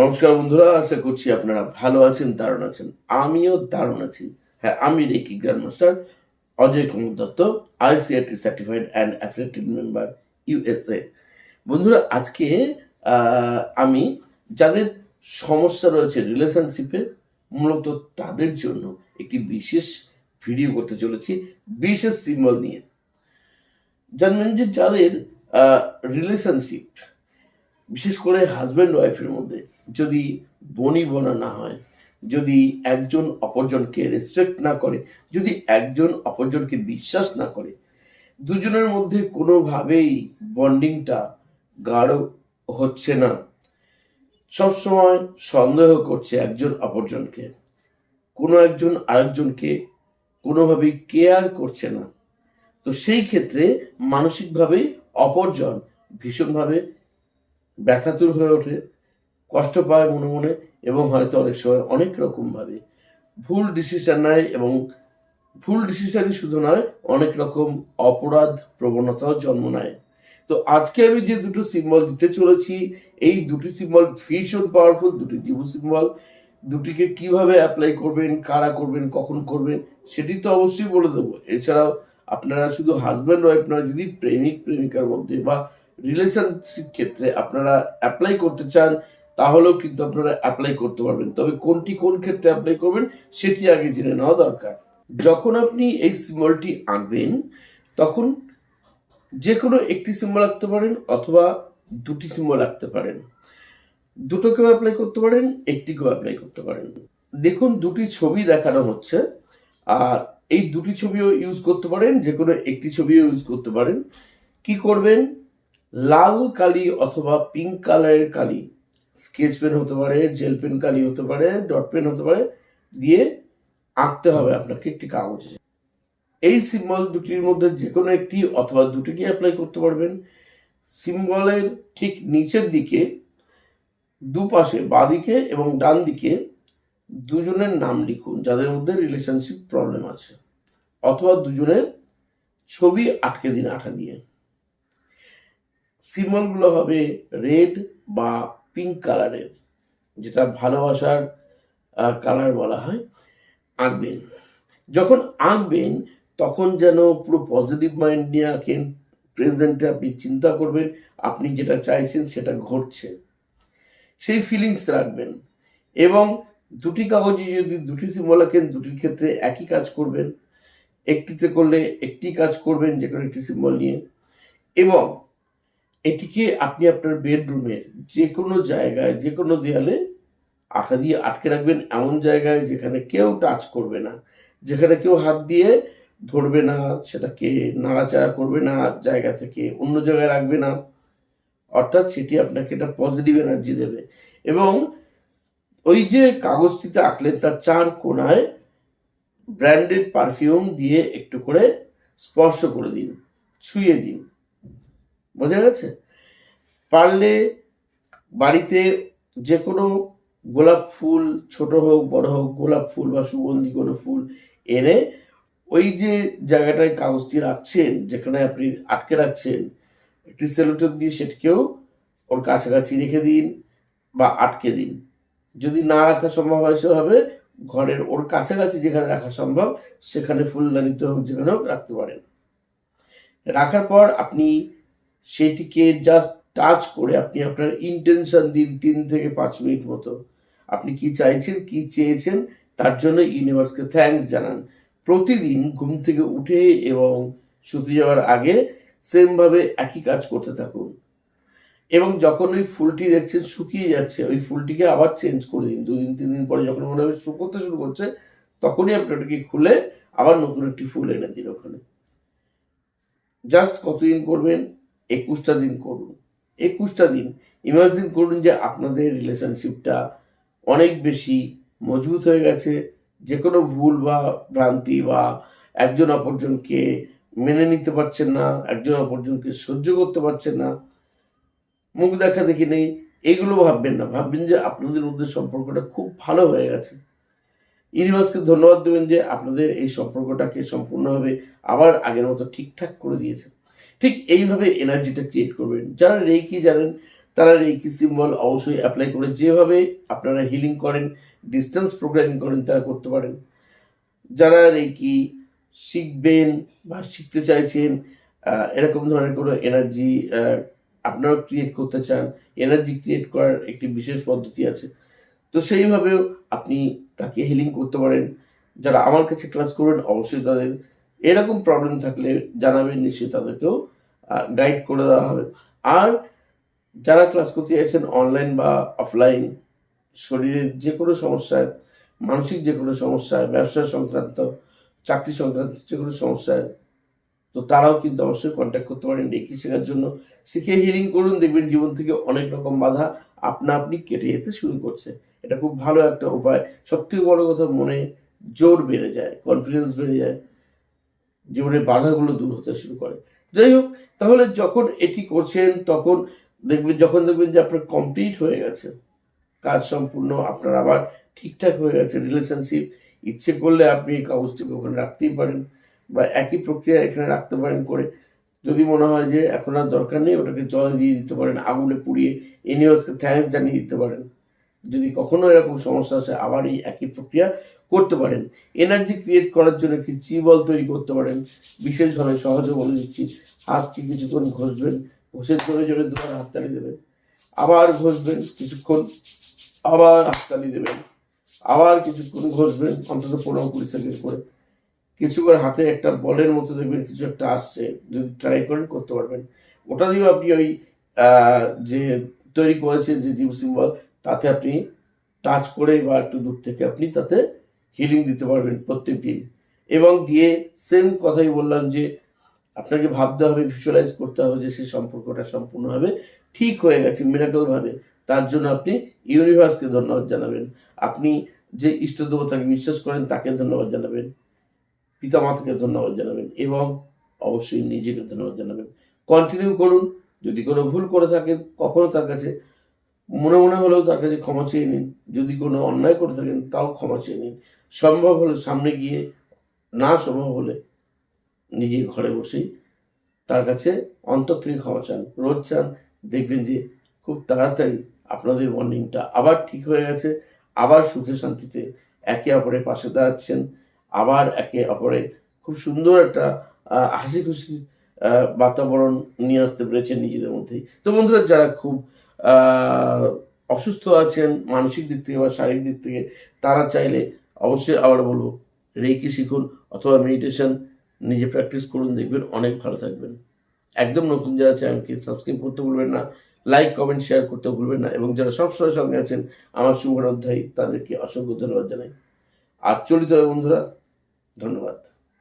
নমস্কার বন্ধুরা, আশা করছি আপনারা ভালো আছেন, দারুণ আছেন। আমিও দারুণ আছি। হ্যাঁ আমি reiki grand master Ajay Kumar Dutta, ICRT certified and affiliated member USA বন্ধুরা, আজকে আমি যাদের সমস্যা রয়েছে রিলেশনশিপে মূলত তাদের জন্য একটি বিশেষ ভিডিও করতে চলেছি, বিশেষ সিম্বল নিয়ে। জানবেন যে যাদের রিলেশনশিপ বিশেষ করে হাজব্যান্ড ওয়াইফের মধ্যে যদি বনি বনা না হয়, যদি একজন অপরজনকে রেসপেক্ট না করে, যদি একজন অপরজনকে বিশ্বাস না করে, দুজনের মধ্যে কোনোভাবেই বন্ডিংটা গাঢ় হচ্ছে না। সবসময় সন্দেহ করছে একজন অপরজনকে। কোনো একজন আরেকজনকে কোনোভাবেই কেয়ার করছে না। তো সেই ক্ষেত্রে মানসিকভাবে অপরজন ভীষণভাবে ব্যথাতুর হয়ে ওঠে কষ্ট পায় মনে মনে এবং হয়তো অনেক সময় অনেক রকমভাবে ভুল ডিসিশন নেয় এবং ভুল ডিসিশনই শুধু নয়, অনেক রকম অপরাধ প্রবণতাও জন্ম নেয়। তো আজকে আমি যে দুটো সিম্বল দিতে চলেছি, এই দুটি সিম্বল ভীষণ পাওয়ারফুল দুটি জীবু সিম্বল দুটিকে কীভাবে অ্যাপ্লাই করবেন, কারা করবেন, কখন করবেন, সেটি তো অবশ্যই বলে দেবো। এছাড়াও আপনারা শুধু হাজব্যান্ড ওয়াইফ নয়, যদি প্রেমিক, প্রেমিকার মধ্যে বা রিলেশনশিপ ক্ষেত্রে আপনারা অ্যাপ্লাই করতে চান তাহলেও কিন্তু আপনারা অ্যাপ্লাই করতে পারবেন। তবে কোনটি কোন ক্ষেত্রে অ্যাপ্লাই করবেন, সেটি আগে জেনে নেওয়া দরকার। যখন আপনি এই সিম্বলটি আঁকবেন, তখন যে কোনো একটি সিম্বল আঁকতে পারেন অথবা দুটি সিম্বল আঁকতে পারেন। দুটোকেও অ্যাপ্লাই করতে পারেন, একটিকেও অ্যাপ্লাই করতে পারেন। দেখুন, দুটি ছবি দেখানো হচ্ছে, আর এই দুটি ছবিও ইউজ করতে পারেন যে কোনো একটি ছবিও ইউজ করতে পারেন। কি করবেন? লাল কালি অথবা পিঙ্ক কালারের কালি। স্কেচ পেন হতে পারে জেল পেন কালি হতে পারে ডট পেন হতে পারে, দিয়ে আঁকতে হবে আপনাকে একটি কাগজে। এই সিম্বল দুটির মধ্যে যে কোনো একটি অথবা দুটিকে অ্যাপ্লাই করতে পারবেন। সিম্বলের ঠিক নিচের দিকে, দুপাশে বাঁদিকে এবং ডান দিকে দুজনের নাম লিখুন, যাদের মধ্যে রিলেশনশিপ প্রবলেম আছে, অথবা দুজনের ছবি আটকে দিন আঠা দিয়ে। সিম্বলগুলো হবে রেড বা পিঙ্ক কালারের যেটা ভালোবাসার কালার বলা হয়, আঁকবেন। যখন আঁকবেন, তখন যেন পুরো পজিটিভ মাইন্ড নিয়ে আঁকেন প্রেজেন্টে আপনি চিন্তা করবেন, আপনি যেটা চাইছেন সেটা ঘটছে। সেই ফিলিংস রাখবেন। এবং দুটি কাগজে যদি দুটি সিম্বল আঁকেন, দুটির ক্ষেত্রে একই কাজ করবেন। একটিতে করলে একটি কাজ করবেন, যে কোনো একটি সিম্বল নিয়ে। এবং এটিকে আপনি আপনার বেডরুমের যে কোনো জায়গায় যে কোনো দেয়ালে আঠা দিয়ে আটকে রাখবেন এমন জায়গায় যেখানে কেউ টাচ করবে না। যেখানে কেউ হাত দিয়ে ধরবে না, সেটাকে নাড়াচাড়া করবে না, জায়গা থেকে অন্য জায়গায় রাখবে না। অর্থাৎ সেটি আপনাকে একটা পজিটিভ এনার্জি দেবে। এবং ওই যে কাগজটিতে আঁকলেন তার চার কোনায় ব্র্যান্ডেড পারফিউম দিয়ে একটু করে স্পর্শ করে দিন, ছুঁয়ে দিন। বোঝা গেছে? পারলে বাড়িতে যে কোনো গোলাপ ফুল, ছোট হোক, বড় হোক, গোলাপ ফুল বা সুগন্ধি কোনো ফুল এনে ওই যে জায়গাটায় কাগজটি রাখছেন, যেখানে আপনি আটকে রাখছেন, একটি সেলোটেপ দিয়ে সেটিকেও ওর কাছাকাছি রেখে দিন বা আটকে দিন। যদি না রাখা সম্ভব হয় সেভাবে ঘরের ওর কাছাকাছি যেখানে রাখা সম্ভব, সেখানে ফুলদানিতে হোক, যেখানে হোক রাখতে পারেন। রাখার পর আপনি সেটিকে জাস্ট টাচ করে আপনি আপনার ইন্টেনশন দিন তিন থেকে পাঁচ মিনিট মতো। আপনি কি চাইছেন, কি চেয়েছেন, তার জন্য ইউনিভার্সকে থ্যাঙ্কস জানান। প্রতিদিন ঘুম থেকে উঠে এবং শুতে যাওয়ার আগে সেমভাবে একই কাজ করতে থাকুন। এবং যখন ওই ফুলটি দেখছেন শুকিয়ে যাচ্ছে, ওই ফুলটিকে আবার চেঞ্জ করে দিন। দুদিন, তিন দিন পরে যখন মনে হবে শুকোতে শুরু করছে, তখনই আপনি ওটাকে খুলে আবার নতুন একটি ফুল এনে দিন ওখানে। জাস্ট কতদিন করবেন? একুশটা দিন করুন। একুশটা দিন। ইমাজিন করুন যে আপনাদের রিলেশনশিপটা অনেক বেশি মজবুত হয়ে গেছে। যে কোনো ভুল বা ভ্রান্তি বা একজন অপরজনকে মেনে নিতে পারছেন না, একজন অপরজনকে সহ্য করতে পারছেন না, মুখ দেখা দেখি নেই, এগুলো ভাববেন না। ভাববেন যে আপনাদের মধ্যে সম্পর্কটা খুব ভালো হয়ে গেছে। ইউনিভার্সকে ধন্যবাদ দেবেন যে আপনাদের এই সম্পর্কটাকে সম্পূর্ণভাবে আবার আগের মতো ঠিকঠাক করে দিয়েছে। ঠিক এইভাবে এনার্জিটা ক্রিয়েট করবেন। যারা রেকি জানেন, তারা রেকি সিম্বল অবশ্যই অ্যাপ্লাই করে যেভাবে আপনারা হিলিং করেন ডিস্টেন্স প্রোগ্রামিং করেন, তারা করতে পারেন। যারা রেকি শিখবেন বা শিখতে চাইছেন এরকম ধরনের কোনো এনার্জি আপনারাও ক্রিয়েট করতে চান এনার্জি ক্রিয়েট করার একটি বিশেষ পদ্ধতি আছে। তো সেইভাবেও আপনি তাকে হিলিং করতে পারেন। যারা আমার কাছে ক্লাস করবেন, অবশ্যই তাদের এরকম প্রবলেম থাকলে জানাবেন, নিশ্চয়ই তাদেরকেও গাইড করে দেওয়া হবে। আর যারা ক্লাস করতে চাইছেন অনলাইন বা অফলাইন শরীরের যে কোনো সমস্যায়, মানসিক যে কোনো সমস্যায়, ব্যবসা সংক্রান্ত, চাকরি সংক্রান্ত যে কোনো সমস্যায়, তো তারাও কিন্তু অবশ্যই কন্ট্যাক্ট করতে পারেন রেকি শেখার জন্য। শিখে হিলিং করুন, দেখবেন জীবন থেকে অনেক রকম বাধা আপনা আপনি কেটে যেতে শুরু করছে। এটা খুব ভালো একটা উপায়। সবথেকে বড় কথা, মনে জোর বেড়ে যায় কনফিডেন্স বেড়ে যায়। জীবনের বাধাগুলো দূর হতে শুরু করে। যাই হোক, তাহলে যখন এটি করছেন, তখন দেখবেন, যখন দেখবেন যে আপনার কমপ্লিট হয়ে গেছে, কাজ সম্পূর্ণ, আপনার আবার ঠিকঠাক হয়ে গেছে রিলেশনশিপ ইচ্ছে করলে আপনি এই কাগজটিকে ওখানে রাখতেই পারেন বা একই প্রক্রিয়া এখানে রাখতে পারেন করে। যদি মনে হয় যে এখন আর দরকার নেই, ওটাকে জল দিয়ে দিতে পারেন, আগুনে পুড়িয়ে ইউনিভার্সকে থ্যাঙ্কস জানিয়ে দিতে পারেন। যদি কখনো এরকম সমস্যা আসে আবার এই একই প্রক্রিয়া করতে পারেন। এনার্জি ক্রিয়েট করার জন্য একটি চিবল তৈরি করতে পারেন। বিশেষভাবে সহজে বলে দিচ্ছি হাতটি কিছুক্ষণ ঘষবেন। ঘষে জোরে জোরে দুবার হাততালি দেবেন। আবার ঘষবেন কিছুক্ষণ। আবার হাততালি দেবেন। আবার কিছুক্ষণ ঘষবেন, অন্তত পনেরো কুড়ি সেকেন্ড করে। কিছু করে হাতে একটা বলের মতো দেখবেন কিছু একটা আসছে। যদি ট্রাই করেন, করতে পারবেন। ওটা দিয়েও আপনি ওই যে তৈরি করেছেন যে জিম সিম্বল, তাতে আপনি টাচ করে বা একটু দূর থেকে আপনি তাতে হিলিং দিতে পারবেন প্রত্যেক দিন এবং দিয়ে সেম কথাই বললাম যে, আপনাকে ভাবতে হবে ভিজুয়ালাইজ করতে হবে যে সেই সম্পর্কটা সম্পূর্ণভাবে ঠিক হয়ে গেছে মিরাকল ভাবে। তার জন্য আপনি ইউনিভার্সকে ধন্যবাদ জানাবেন। আপনি যে ইষ্ট দেবতাকে বিশ্বাস করেন, তাকে ধন্যবাদ জানাবেন। পিতামাতাকে ধন্যবাদ জানাবেন এবং অবশ্যই নিজেকে ধন্যবাদ জানাবেন। কন্টিনিউ করুন। যদি কোনো ভুল করে থাকেন, কখনো তার কাছে মনে মনে হলেও তার কাছে ক্ষমা চেয়ে নিন। যদি কোনো অন্যায় করে থাকেন, তাও ক্ষমা চেয়ে নিন। সম্ভব হলে সামনে গিয়ে, না সম্ভব হলে নিজে ঘরে বসেই তার কাছে অন্তর থেকে ক্ষমা চান। রোজ চান, দেখবেন যে খুব তাড়াতাড়ি আপনাদের বন্ডিংটা আবার ঠিক হয়ে গেছে, আবার সুখে শান্তিতে একে অপরের পাশে দাঁড়াচ্ছেন, আবার একে অপরে খুব সুন্দর একটা হাসি খুশি বাতাবরণ নিয়ে আসতে পেরেছেন নিজেদের মধ্যেই। তো বন্ধুরা, যারা খুব অসুস্থ আছেন, মানসিক দিক থেকে বা শারীরিক দিক থেকে, তারা চাইলে অবশ্যই আবার বলব রেকি শিখুন অথবা মেডিটেশন নিজে প্র্যাকটিস করুন, দেখবেন অনেক ভালো থাকবেন। একদম নতুন যারা চ্যানেলকে সাবস্ক্রাইব করতে ভুলবেন না লাইক কমেন্ট শেয়ার করতে ভুলবেন না এবং যারা সবসময় সঙ্গে আছেন, আমার শুভ অধ্যায় তাদেরকে অসংখ্য ধন্যবাদ জানাই। আর চলিত বন্ধুরা, ধন্যবাদ।